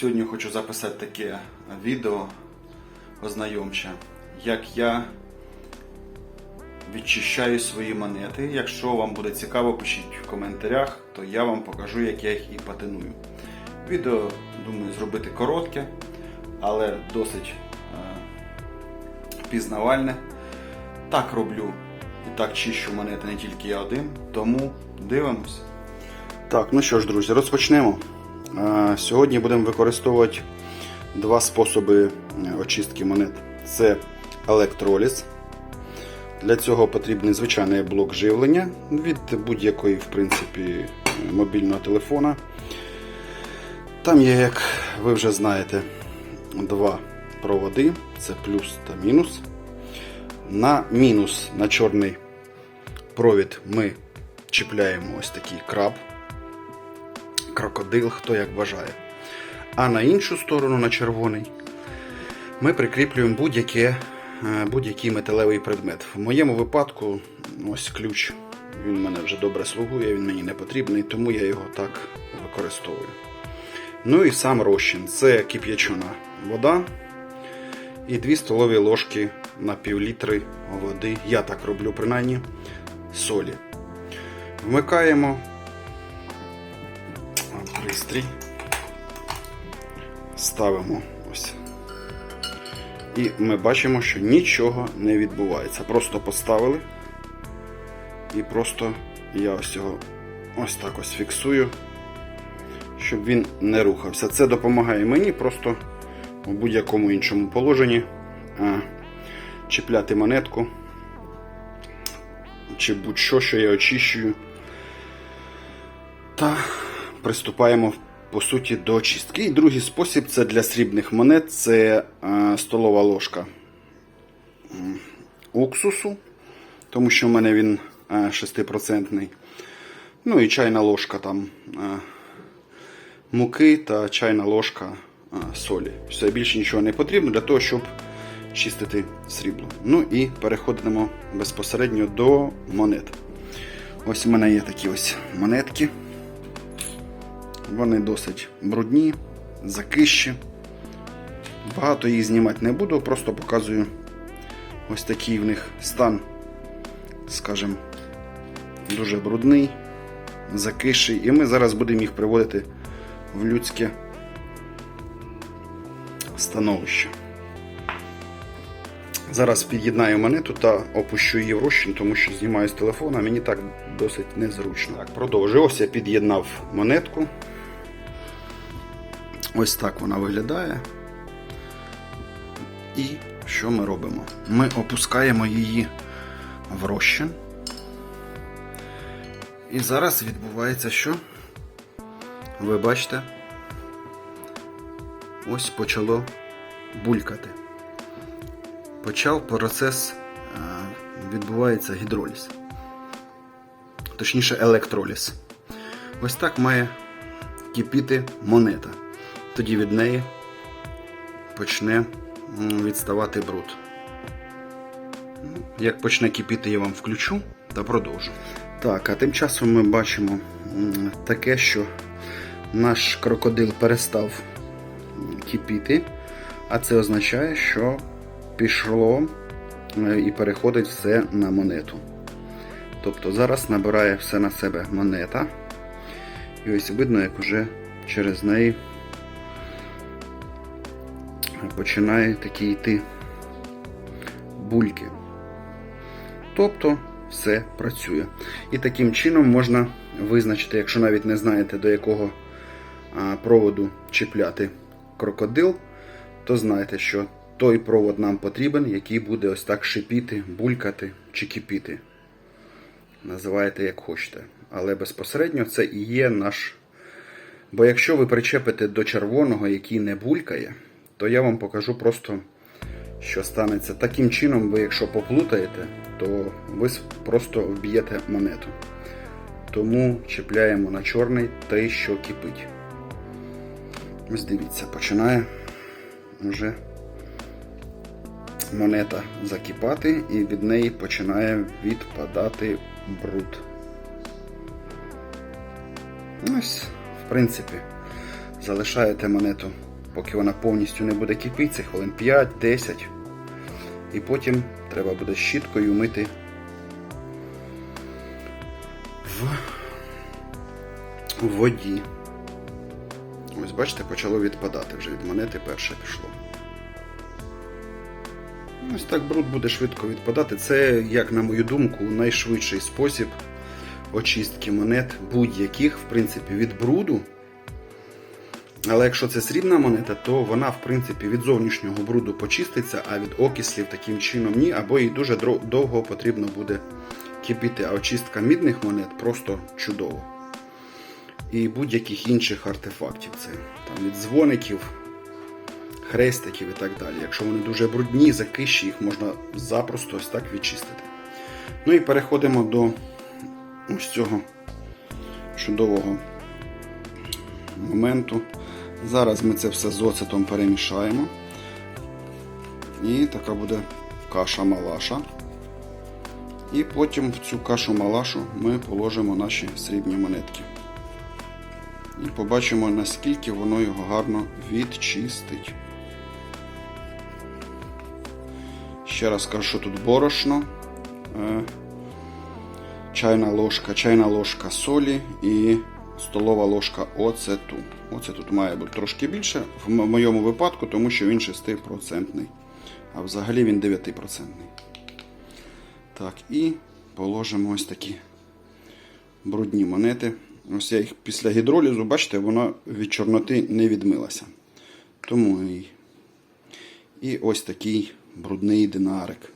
Сьогодні хочу записати таке відео ознайомче, як я відчищаю свої монети. Якщо вам буде цікаво, пишіть в коментарях, то я вам покажу, як я їх і патиную. Відео, думаю, зробити коротке, але досить е, пізнавальне. Так роблю і так чищу монети не тільки я один, тому дивимось. Так, ну що ж, друзі, розпочнемо. Сьогодні будемо використовувати два способи е, очистки монет. Це електроліз. Для цього потрібний звичайний блок живлення від будь-якої, в принципі, мобільного телефона. Там є, як ви вже знаєте, два проводи, це плюс та мінус. На мінус на чорний провід ми чіпляємо ось такий краб, крокодил, хто як бажає. А на іншу сторону, на червоний, ми прикріплюємо будь-який будь металевий предмет. В моєму випадку ось ключ. Він в мене вже добре слугує, він мені не потрібний, тому я його так використовую. Ну і сам розчин це кип'ячена вода і 2 столові ложки на пів літри води. Я так роблю принаймні солі. Вмикаємо пристрій, ставимо ось. І ми бачимо, що нічого не відбувається. Просто поставили. І просто я ось його ось так ось фіксую, щоб він не рухався. Це допомагає мені просто в будь-якому іншому положенні чіпляти монетку чи будь-що, що я очищую. Та приступаємо по суті до очистки. І другий спосіб це для срібних монет це е, столова ложка уксусу, тому що в мене він е, 6%. Ну і чайна ложка там е, муки та чайна ложка е, солі. Все більше нічого не потрібно для того, щоб чистити срібло. Ну і переходимо безпосередньо до монет. Ось у мене є такі ось монетки. Вони досить брудні, закищі. Багато їх знімати не буду, просто показую ось такий в них стан, скажімо, дуже брудний, закиший. І ми зараз будемо їх приводити в людське становище. Зараз під'єднаю монету та опущу її в розчин, тому що знімаю з телефона, мені так досить незручно. Так, продовжую. Ось я під'єднав монетку. Ось так вона виглядає. І що ми робимо? Ми опускаємо її в розчин. І зараз відбувається що? Ви бачите? Ось почало булькати. Почав процес, е, відбувається гідроліз. Точніше, електроліз. Ось так має кипіти монета. Тоді від неї почне відставати бруд. Ну, Як почне кипіти, я вам включу та продовжу. Так, а тим часом ми бачимо таке, що наш крокодил перестав кипіти, а це означає, що пішло е, і переходить все на монету. Тобто зараз набирає все на себе монета. І ось видно, як уже через неї починає такі йти бульки. Тобто все працює. І таким чином можна визначити, якщо навіть не знаєте, до якого проводу чіпляти крокодил, то знайте, що той провод нам потрібен, який буде ось так шипіти, булькати чи кипіти. Називайте як хочете. Але безпосередньо це і є наш. Бо якщо ви причепите до червоного, який не булькає, то я вам покажу просто, що станеться. Таким чином, ви якщо поплутаєте, то ви просто вб'єте монету. Тому чіпляємо на чорний те, що кипить. Ось дивіться, починає вже монета закипати і від неї починає відпадати бруд. Ось, в принципі, залишаєте монету поки вона повністю не буде кипіти, це хвилин 5-10. І потім треба буде щіткою мити в воді. Ось бачите, почало відпадати вже від монети перше пішло. Ось так бруд буде швидко відпадати. Це, як на мою думку, найшвидший спосіб очистки монет будь-яких, в принципі, від бруду. Але якщо це срібна монета, то вона, в принципі, від зовнішнього бруду почиститься, а від окислів таким чином ні, або їй дуже довго потрібно буде кипіти. А очистка мідних монет просто чудово. І будь-яких інших артефактів. Це там від дзвоників, хрестиків і так далі. Якщо вони дуже брудні, закищі, їх можна запросто ось так відчистити. Ну і переходимо до ось цього чудового моменту. Зараз ми це все з оцетом перемішаємо. І така буде каша-малаша. І потім в цю кашу-малашу ми положимо наші срібні монетки. І побачимо, наскільки воно його гарно відчистить. Ще раз кажу, що тут борошно, е, чайна ложка, чайна ложка солі і столова ложка оцету. Оце тут має бути трошки більше в моєму випадку, тому що він 6%. А взагалі він 9%. Так, і положимо ось такі брудні монети. Ось я їх після гідролізу, бачите, вона від чорноти не відмилася. Тому і, і ось такий брудний динарик.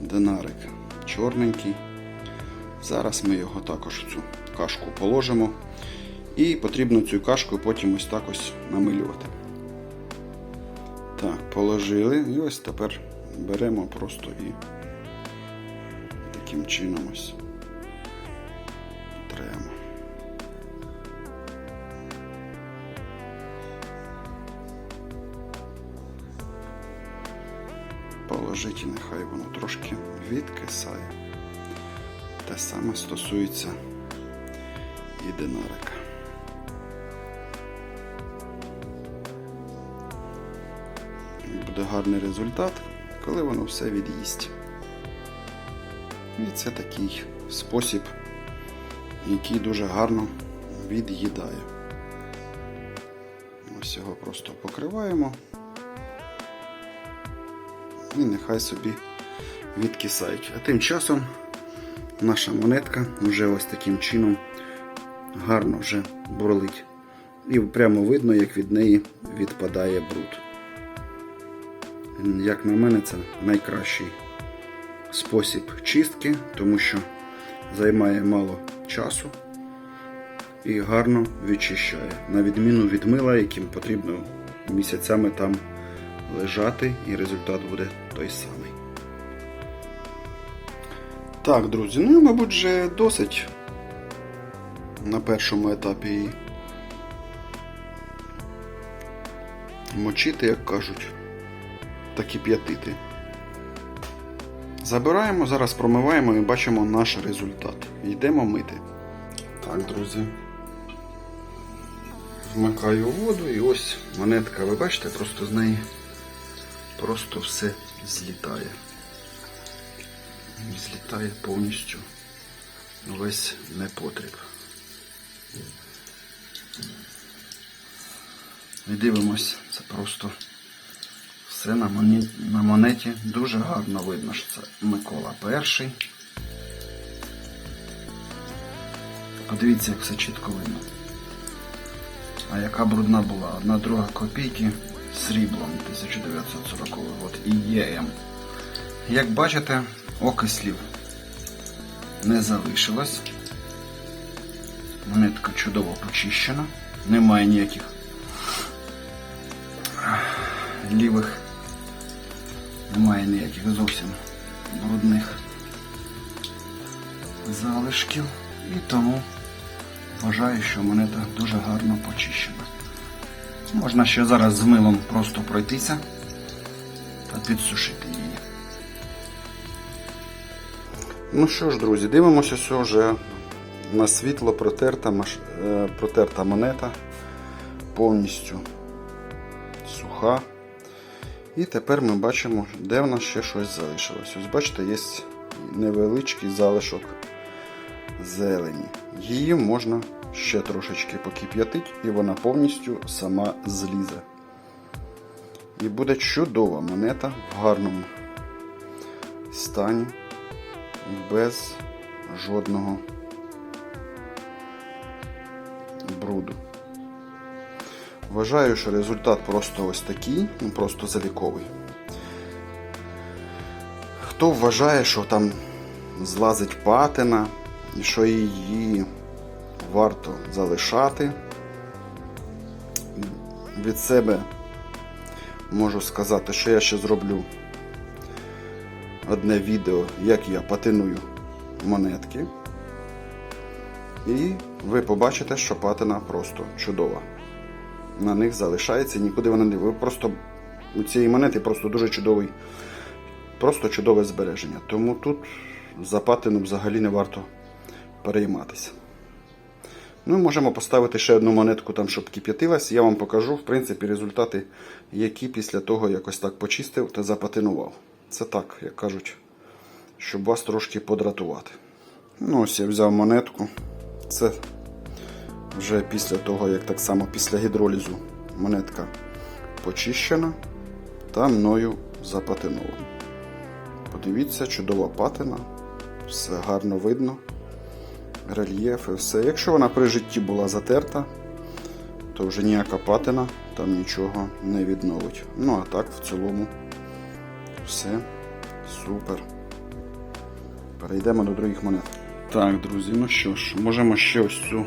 Динарик чорненький. Зараз ми його також цю кашку положимо. І потрібно цю кашку потім ось так ось намилювати. Так, положили. І ось тепер беремо просто і таким чином ось тремо. Положить і нехай воно трошки відкисає. Те саме стосується і. Буде гарний результат, коли воно все від'їсть. І це такий спосіб, який дуже гарно від'їдає. Ось його просто покриваємо. І нехай собі відкисають. А тим часом наша монетка вже ось таким чином гарно вже бурлить. І прямо видно, як від неї відпадає бруд. Як на мене, це найкращий спосіб чистки, тому що займає мало часу і гарно відчищає. На відміну від мила, яким потрібно місяцями там лежати, і результат буде той самий. Так, друзі, ну мабуть, вже досить на першому етапі її мочити, як кажуть, та кип'ятити. Забираємо, зараз промиваємо і бачимо наш результат. Йдемо мити. Так, друзі. Вмикаю воду і ось монетка, ви бачите, просто з неї просто все злітає. Злітає повністю весь непотріб. І дивимось, це просто все на монеті, на монеті дуже гарно видно, що це Микола перший. Подивіться, як все чітко видно. А яка брудна була? Одна друга копійки сріблом 1940 от і ЄМ. Як бачите, окислів не залишилось. Монетка чудово почищена, немає ніяких лівих, немає ніяких зовсім брудних залишків. І тому вважаю, що монета дуже гарно почищена. Можна ще зараз з милом просто пройтися та підсушити її. Ну що ж, друзі, дивимося, що вже на світло протерта, маш... е, протерта монета повністю суха. І тепер ми бачимо, де в нас ще щось залишилось. Ось бачите, є невеличкий залишок зелені. Її можна ще трошечки покип'ятити, і вона повністю сама злізе. І буде чудова монета в гарному стані, без жодного бруду. Вважаю, що результат просто ось такий, ну просто заліковий. Хто вважає, що там злазить патина і що її варто залишати, від себе можу сказати, що я ще зроблю одне відео, як я патиную монетки. І ви побачите, що патина просто чудова. На них залишається, нікуди вона не. Ви просто у цієї монети просто дуже чудовий, просто чудове збереження. Тому тут за патину взагалі не варто перейматися. Ну, можемо поставити ще одну монетку, там, щоб кип'ятилась. Я вам покажу, в принципі, результати, які після того якось так почистив та запатинував. Це так, як кажуть, щоб вас трошки подратувати. Ну, ось я взяв монетку. Це вже після того, як так само після гідролізу монетка почищена та мною запатинована. Подивіться, чудова патина, все гарно видно, рельєф і все. Якщо вона при житті була затерта, то вже ніяка патина там нічого не відновить. Ну а так в цілому все супер. Перейдемо до других монет. Так, друзі, ну що ж, можемо ще ось цю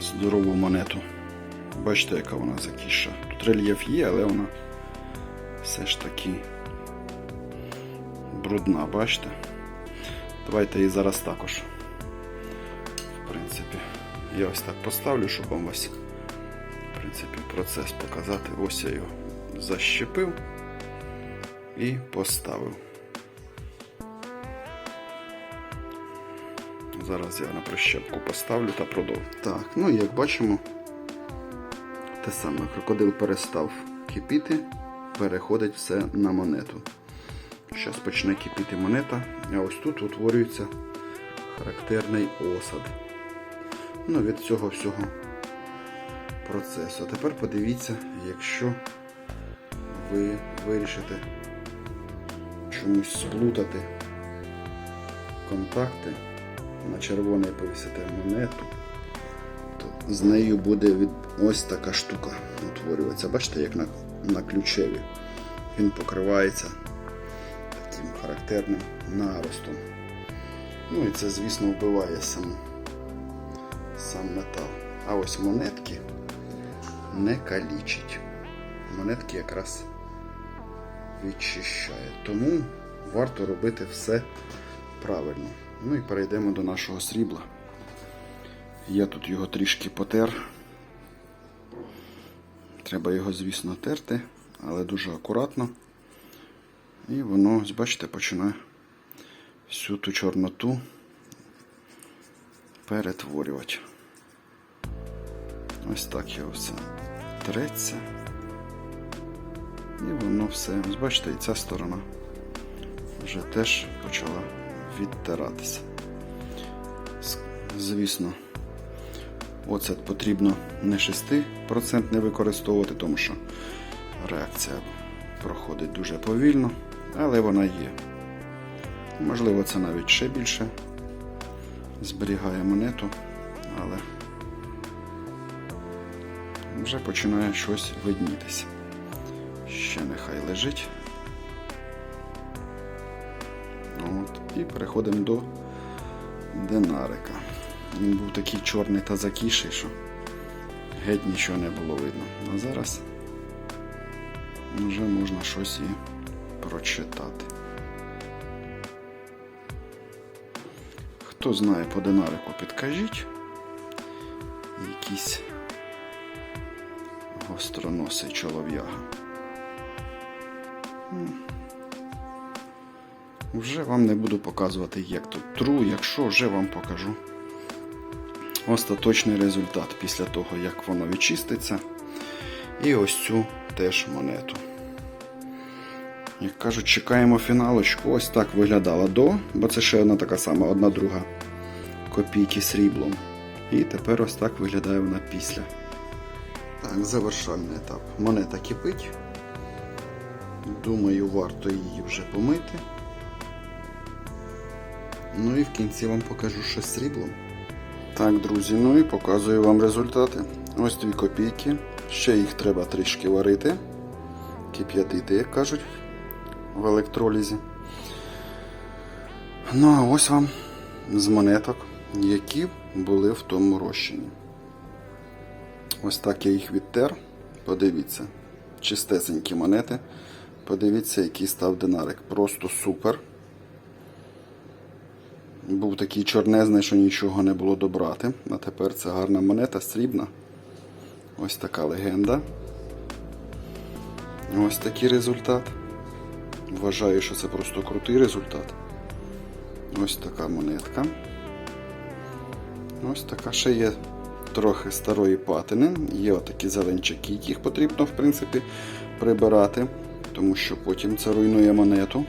здорову монету. Бачите, яка вона закіша. Тут рельєф є, але вона все ж таки брудна, бачите? Давайте її зараз також. В принципі, я ось так поставлю, щоб вам ось в принципі, процес показати. Ось я його защепив і поставив. Зараз я на прищепку поставлю та продовжу. Так, ну і як бачимо, те саме крокодил перестав кипіти, переходить все на монету. Зараз почне кипіти монета, а ось тут утворюється характерний осад. Ну, від цього всього процесу. А тепер подивіться, якщо ви вирішите чомусь сплутати контакти на червоний повісите монету, то з нею буде від... ось така штука утворюватися. Бачите, як на, на ключеві. Він покривається таким характерним наростом. Ну і це, звісно, вбиває сам, сам метал. А ось монетки не калічить. Монетки якраз відчищає. Тому варто робити все правильно. Ну і перейдемо до нашого срібла. Я тут його трішки потер. Треба його, звісно, терти, але дуже акуратно. І воно, ось бачите, починає всю ту чорноту перетворювати. Ось так я все треться. І воно все, ось бачите, і ця сторона вже теж почала відтиратися. Звісно, оцет потрібно не 6% не використовувати, тому що реакція проходить дуже повільно, але вона є. Можливо, це навіть ще більше зберігає монету, але вже починає щось виднітися. Ще нехай лежить. От. І переходимо до динарика. Він був такий чорний та закіший, що геть нічого не було видно. А зараз вже можна щось і прочитати. Хто знає по динарику, підкажіть. Якийсь гостроносий чолов'яга. Вже вам не буду показувати, як тут тру, якщо вже вам покажу остаточний результат після того, як воно відчиститься. І ось цю теж монету. Як кажуть, чекаємо фіналочку. Ось так виглядала до, бо це ще одна така сама, одна друга копійки сріблом. І тепер ось так виглядає вона після. Так, завершальний етап. Монета кипить. Думаю, варто її вже помити. Ну і в кінці вам покажу ще з сріблом. Так, друзі, ну і показую вам результати. Ось дві копійки. Ще їх треба трішки варити. Кип'ятити, як кажуть, в електролізі. Ну, а ось вам з монеток, які були в тому розчині. Ось так я їх відтер. Подивіться. Чистесенькі монети. Подивіться, який став динарик. Просто супер. Був такий чорнезний, що нічого не було добрати. А тепер це гарна монета, срібна. Ось така легенда. Ось такий результат. Вважаю, що це просто крутий результат. Ось така монетка. Ось така ще є трохи старої патини. Є отакі зеленчаки, яких потрібно, в принципі, прибирати, тому що потім це руйнує монету.